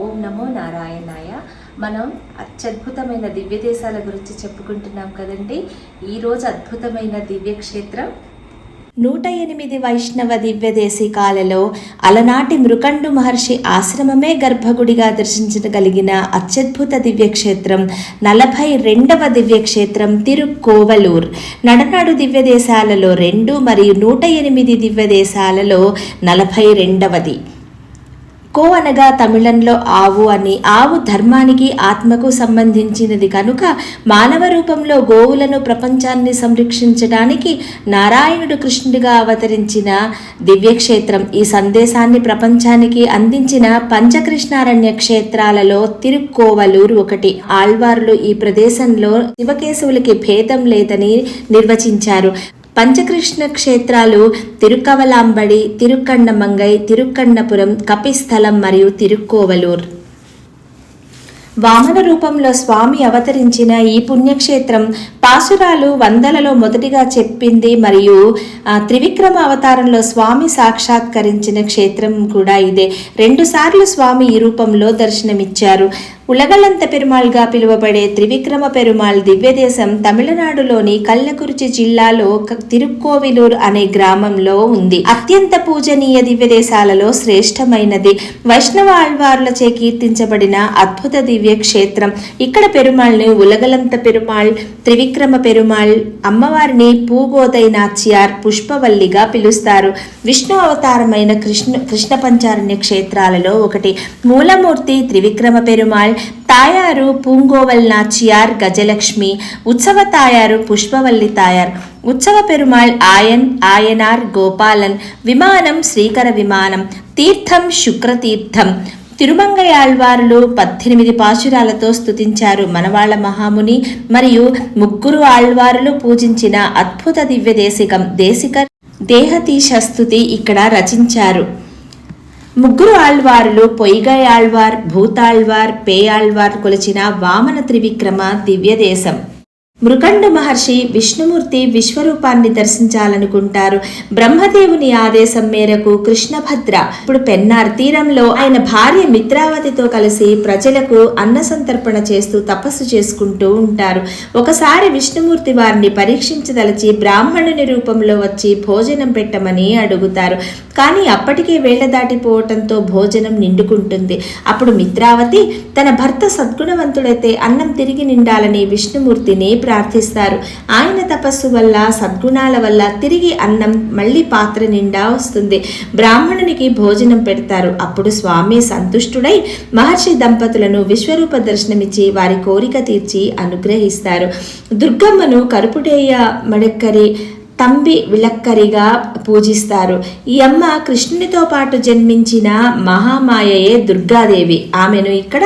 ఓం నమో నారాయణాయ. మనం అత్యద్భుతమైన దివ్య దేశాల గురించి చెప్పుకుంటున్నాం కదండి. ఈరోజు అద్భుతమైన దివ్యక్షేత్రం. నూట ఎనిమిది వైష్ణవ దివ్య దేశికాలలో అలనాటి మృకండు మహర్షి ఆశ్రమమే గర్భగుడిగా దర్శించగలిగిన అత్యద్భుత దివ్యక్షేత్రం నలభై రెండవ దివ్యక్షేత్రం తిరుక్కోవలూర్. నడనాడు దివ్య దేశాలలో రెండు మరియు నూట ఎనిమిది దివ్య దేశాలలో నలభై రెండవది. కో అనగా తమిళంలో ఆవు అని ఆవు ధర్మానికి ఆత్మకు సంబంధించినది కనుక మానవ రూపంలో గోవులను ప్రపంచాన్ని సంరక్షించడానికి నారాయణుడు కృష్ణుడిగా అవతరించిన దివ్యక్షేత్రం ఈ సందేశాన్ని ప్రపంచానికి అందించిన పంచకృష్ణారణ్య క్షేత్రాలలో తిరుక్కోవలూరు ఒకటి. ఆళ్వార్లు ఈ ప్రదేశంలో శివకేశవులకి భేదం లేదని నిర్వచించారు. పంచకృష్ణ క్షేత్రాలు తిరుకవలాంబడి తిరుక్కన్నమంగై తిరుక్కన్నపురం కపిస్థలం మరియు తిరుక్కోవలూర్. వామన రూపంలో స్వామి అవతరించిన ఈ పుణ్యక్షేత్రం పాసురాలు వందలలో మొదటిగా చెప్పింది మరియు త్రివిక్రమ అవతారంలో స్వామి సాక్షాత్కరించిన క్షేత్రం కూడా ఇదే. రెండుసార్లు స్వామి ఈ రూపంలో దర్శనమిచ్చారు. ఉలగలంత పెరుమాళ్గా పిలువబడే త్రివిక్రమ పెరుమాళ్ దివ్యదేశం తమిళనాడులోని కల్లకురిచి జిల్లాలో క- తిరుక్కోవిలూర్ అనే గ్రామంలో ఉంది. అత్యంత పూజనీయ దివ్యదేశాలలో శ్రేష్టమైనది. వైష్ణవ ఆళ్వారులచే కీర్తించబడిన అద్భుత దివ్య క్షేత్రం ఇక్కడ పెరుమాళ్ని ఉలగలంత పెరుమాళ్ త్రివిక్రమ పెరుమాళ్ అమ్మవారిని పూగోదై నాచ్యార్ పుష్పవల్లిగా పిలుస్తారు. విష్ణు అవతారమైన కృష్ణ కృష్ణ పంచారణ్య క్షేత్రాలలో ఒకటి. మూలమూర్తి త్రివిక్రమ పెరుమాళ్ తాయారు పూంగోవల్ నాచియార్ గజలక్ష్మి ఉత్సవ తాయారు పుష్పవల్లి తాయార్ ఉత్సవ పెరుమాళ్ ఆయన్ ఆయనార్ గోపాలన్ విమానం శ్రీకర విమానం తీర్థం శుక్రతీర్థం తిరుమంగయాళ్వారులు పద్దెనిమిది పాశురాలతో స్తుతించారు మనవాళ్ళ మహాముని మరియు ముగ్గురు ఆళ్వారులు పూజించిన అద్భుత దివ్య దేశికం దేశిక దేహతీశస్తుతి ఇక్కడ రచించారు ముగ్గురు ఆళ్వారులు పొయ్గై ఆళ్వార్ భూతాళ్వార్ పేయాళ్వార్ కొలిచిన వామన త్రివిక్రమ దివ్యదేశం. మృకండ మహర్షి విష్ణుమూర్తి విశ్వరూపాన్ని దర్శించాలనుకుంటారు. బ్రహ్మదేవుని ఆదేశం మేరకు కృష్ణభద్ర ఇప్పుడు పెన్నార్ తీరంలో ఆయన భార్య మిత్రావతితో కలిసి ప్రజలకు అన్న సంతర్పణ చేస్తూ తపస్సు చేసుకుంటూ ఉంటారు. ఒకసారి విష్ణుమూర్తి వారిని పరీక్షించదలిచి బ్రాహ్మణుని రూపంలో వచ్చి భోజనం పెట్టమని అడుగుతారు. కానీ అప్పటికే వేళ దాటిపోవటంతో భోజనం నిండుకుంటుంది. అప్పుడు మిత్రావతి తన భర్త సద్గుణవంతుడైతే అన్నం తిరిగి నిండాలని విష్ణుమూర్తిని ప్రార్థిస్తారు. ఆయన తపస్సు వల్ల సద్గుణాల వల్ల తిరిగి అన్నం మళ్ళీ పాత్ర నిండా వస్తుంది. బ్రాహ్మణునికి భోజనం పెడతారు. అప్పుడు స్వామి సంతుష్టుడై మహర్షి దంపతులను విశ్వరూప దర్శనమిచ్చి వారి కోరిక తీర్చి అనుగ్రహిస్తారు. దుర్గమ్మను కరుపుటేయ మడక్కరి తంబి విలక్కరిగా పూజిస్తారు. ఈ అమ్మ కృష్ణునితో పాటు జన్మించిన మహామాయయే దుర్గాదేవి. ఆమెను ఇక్కడ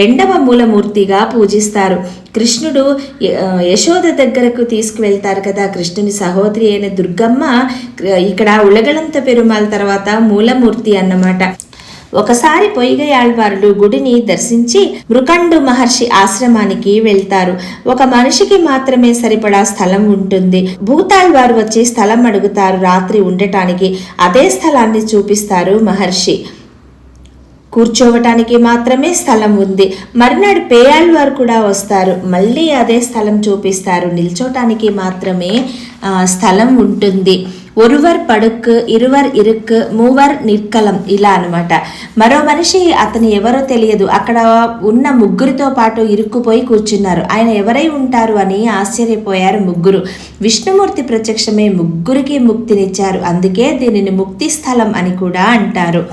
రెండవ మూలమూర్తిగా పూజిస్తారు. కృష్ణుడు యశోద దగ్గరకు తీసుకువెళ్తారు కదా. కృష్ణుని సహోదరి అయిన దుర్గమ్మ ఇక్కడ ఉలగలంత పెరుమాల తర్వాత మూలమూర్తి అన్నమాట. ఒకసారి పొయ్గయాళ్వారులు గుడిని దర్శించి మృకండు మహర్షి ఆశ్రమానికి వెళ్తారు. ఒక మనిషికి మాత్రమే సరిపడా స్థలం ఉంటుంది. భూతాళ్వారు వచ్చి స్థలం అడుగుతారు. రాత్రి ఉండటానికి అదే స్థలాన్ని చూపిస్తారు మహర్షి. కూర్చోవటానికి మాత్రమే స్థలం ఉంది. మర్నాడు పేయాళ్వారు కూడా వస్తారు. మళ్ళీ అదే స్థలం చూపిస్తారు. నిల్చోటానికి మాత్రమే స్థలం ఉంటుంది. ఒరువర్ పడుక్ ఇరువర్ ఇరుక్కు మూవర్ నిర్కలం ఇలా అనమాట మరో మనిషి అతను ఎవరో తెలియదు అక్కడ ఉన్న ముగ్గురితో పాటు ఇరుక్కుపోయి కూర్చున్నారు ఆయన ఎవరై ఉంటారు అని ఆశ్చర్యపోయారు ముగ్గురు విష్ణుమూర్తి ప్రత్యక్షమే ముగ్గురికి ముక్తినిచ్చారు అందుకే దీనిని ముక్తి స్థలం అని కూడా అంటారు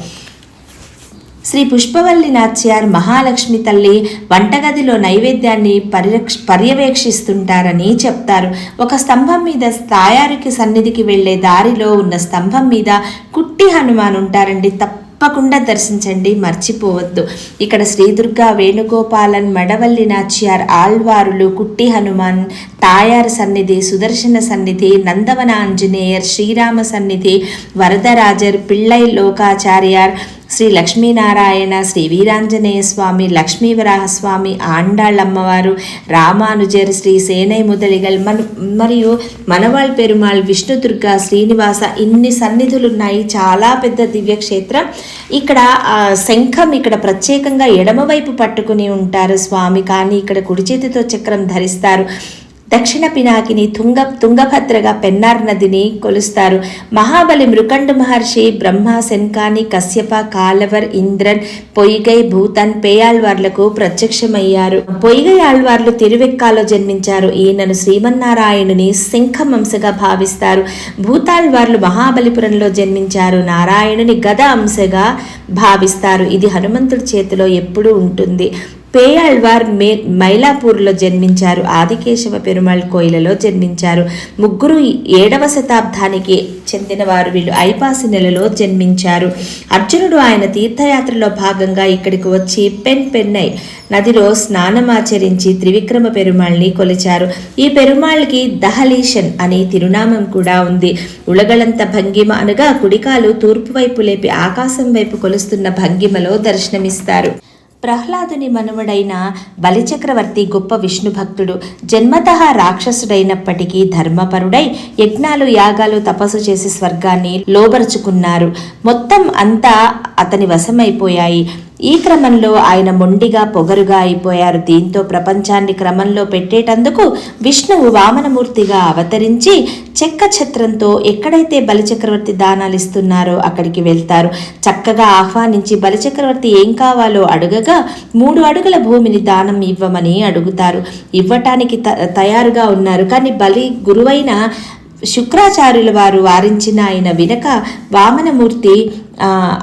శ్రీ పుష్పవల్లి నాచ్యార్ మహాలక్ష్మి తల్లి వంటగదిలో నైవేద్యాన్ని పరిరక్ష పర్యవేక్షిస్తుంటారని చెప్తారు. ఒక స్తంభం మీద తాయారికి సన్నిధికి వెళ్ళే దారిలో ఉన్న స్తంభం మీద కుట్టి హనుమాన్ ఉంటారండి. తప్పకుండా దర్శించండి మర్చిపోవద్దు. ఇక్కడ శ్రీదుర్గా వేణుగోపాలన్ మడవల్లి నాచ్యార్ ఆళ్వారులు కుట్టి హనుమాన్ తాయార్ సన్నిధి సుదర్శన సన్నిధి నందవన ఆంజనేయర్ శ్రీరామ సన్నిధి వరదరాజర్ పిళ్ళై లోకాచార్యార్ శ్రీ లక్ష్మీనారాయణ శ్రీ వీరాంజనేయ స్వామి లక్ష్మీ వరాహస్వామి ఆండాళ్ళమ్మవారు రామానుజర్ శ్రీ సేనై ముదలిగల్ మన మరియు మనవాళ్ పెరుమాళ్ విష్ణుదుర్గ శ్రీనివాస ఇన్ని సన్నిధులు ఉన్నాయి చాలా పెద్ద దివ్యక్షేత్రం. ఇక్కడ శంఖం ఇక్కడ ప్రత్యేకంగా ఎడమవైపు పట్టుకుని ఉంటారు స్వామి. కానీ ఇక్కడ కుడి చేతితో చక్రం ధరిస్తారు. దక్షిణ పినాకిని తుంగ తుంగభద్రగా పెన్నార్ నదిని కొలుస్తారు. మహాబలి మృకండు మహర్షి బ్రహ్మ శంకాని కశ్యప కాలవర్ ఇంద్రన్ పొయ్గై భూతన్ పేయాళ్వార్లకు ప్రత్యక్షమయ్యారు. పొయ్గై ఆళ్వార్లు తిరువెక్కాలో జన్మించారు. ఈయనను శ్రీమన్నారాయణుని శంఖమంశగా భావిస్తారు. భూతాళ్వార్లు మహాబలిపురంలో జన్మించారు. నారాయణుని గద అంశగా భావిస్తారు. ఇది హనుమంతుడి చేతిలో ఎప్పుడూ ఉంటుంది. పేయాళ్వార్ మే మైలాపూర్లో జన్మించారు. ఆదికేశవ పెరుమాళ్ కోయిలలో జన్మించారు. ముగ్గురు ఏడవ శతాబ్దానికి చెందినవారు. వీళ్ళు ఐపాసి నెలలో జన్మించారు. అర్జునుడు ఆయన తీర్థయాత్రలో భాగంగా ఇక్కడికి వచ్చి పెన్ పెన్నై నదిలో స్నానమాచరించి త్రివిక్రమ పెరుమాళ్ళని కొలిచారు. ఈ పెరుమాళ్ళకి దహలీషన్ అనే తిరునామం కూడా ఉంది. ఉలగలంత భంగిమ అనగా కుడికాలు తూర్పు వైపు లేపి ఆకాశం వైపు కొలుస్తున్న భంగిమలో దర్శనమిస్తారు. ప్రహ్లాదుని మనుమడైన బలిచక్రవర్తి గొప్ప విష్ణు భక్తుడు జన్మతః రాక్షసుడైనప్పటికీ ధర్మపరుడై యజ్ఞాలు యాగాలు తపస్సు చేసి స్వర్గాన్ని లోబరుచుకున్నారు. మొత్తం అంతా అతని వశమైపోయాయి. ఈ క్రమంలో ఆయన మొండిగా పొగరుగా అయిపోయారు. దీంతో ప్రపంచాన్ని క్రమంలో పెట్టేటందుకు విష్ణువు వామనమూర్తిగా అవతరించి చెక్క ఛత్రంతో ఎక్కడైతే బలిచక్రవర్తి దానాలు ఇస్తున్నారో అక్కడికి వెళ్తారు. చక్కగా ఆహ్వానించి బలిచక్రవర్తి ఏం కావాలో అడగగా మూడు అడుగుల భూమిని దానం ఇవ్వమని అడుగుతారు. ఇవ్వటానికి త- తయారుగా ఉన్నారు. కానీ బలి గురువైన శుక్రాచార్యుల వారు వారించిన ఆయన వినక వామనమూర్తి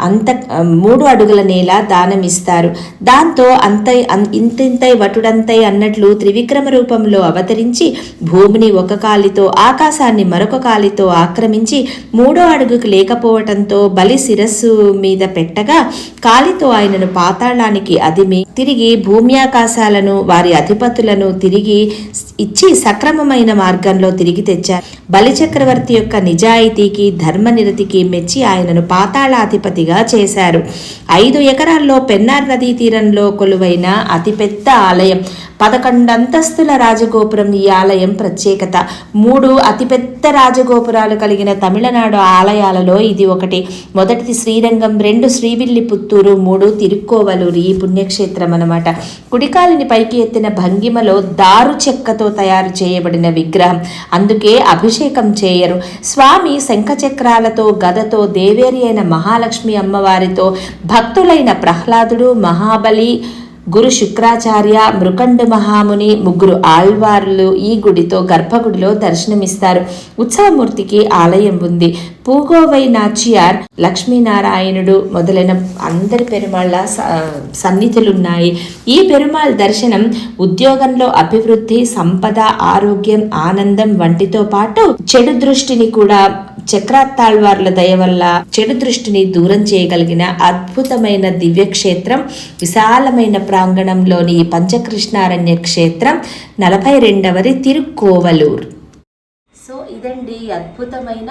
అంత మూడు అడుగుల నేల దానమిస్తారు దాంతో అంతై అన్- ఇంతింతై వటుడంతై అన్నట్లు త్రివిక్రమ రూపంలో అవతరించి భూమిని ఒక కాలితో ఆకాశాన్ని మరొక కాలితో ఆక్రమించి మూడో అడుగుకు లేకపోవటంతో బలి శిరస్సు మీద పెట్టగా కాలితో ఆయనను పాతాళానికి అదిమి తిరిగి భూమి ఆకాశాలను వారి అధిపతులను తిరిగి ఇచ్చి సక్రమమైన మార్గంలో తిరిగి తెచ్చారు. బలిచక్రవర్తి యొక్క నిజాయితీకి ధర్మనిరతికి మెచ్చి ఆయనను పాతాళాధిపతిగా చేశారు. ఐదు ఎకరాల్లో పెన్నార్ నదీ తీరంలో కొలువైన అతిపెద్ద ఆలయం పదకొండు అంతస్తుల రాజగోపురం ఈ ఆలయం ప్రత్యేకత. మూడు అతిపెద్ద రాజగోపురాలు కలిగిన తమిళనాడు ఆలయాలలో ఇది ఒకటి. మొదటిది శ్రీరంగం రెండు శ్రీవిల్లి పుత్తూరు మూడు తిరుక్కోవలూరు ఈ పుణ్యక్షేత్రం అనమాట కుడికాలిని పైకి ఎత్తిన భంగిమలో దారు చెక్కతో తయారు చేయబడిన విగ్రహం. అందుకే అభిషేకం చేయరు. స్వామి శంఖచక్రాలతో గదతో దేవేరి అయిన మహాలక్ష్మి అమ్మవారితో భక్తులైన ప్రహ్లాదుడు మహాబలి గురు శుక్రాచార్య మృకండు మహాముని ముగ్గురు ఆళ్వార్లు ఈ గుడితో గర్భగుడిలో దర్శనమిస్తారు. ఉత్సవమూర్తికి ఆలయం ఉంది. పూగోవై నాచియార్ లక్ష్మీనారాయణుడు మొదలైన అందరి పెరుమాళ్ళ స- సన్నిధులున్నాయి. ఈ పెరుమాళ్ దర్శనం ఉద్యోగంలో అభివృద్ధి సంపద ఆరోగ్యం ఆనందం వంటితో పాటు చెడు దృష్టిని కూడా చక్రాత్తాళ్వార్ల దయ వల్ల చెడు దృష్టిని దూరం చేయగలిగిన అద్భుతమైన దివ్యక్షేత్రం విశాలమైన ప్రాంగణంలోని పంచకృష్ణారణ్య క్షేత్రం నలభై రెండవది తిరుక్కోవలూర్. సో ఇదండి అద్భుతమైన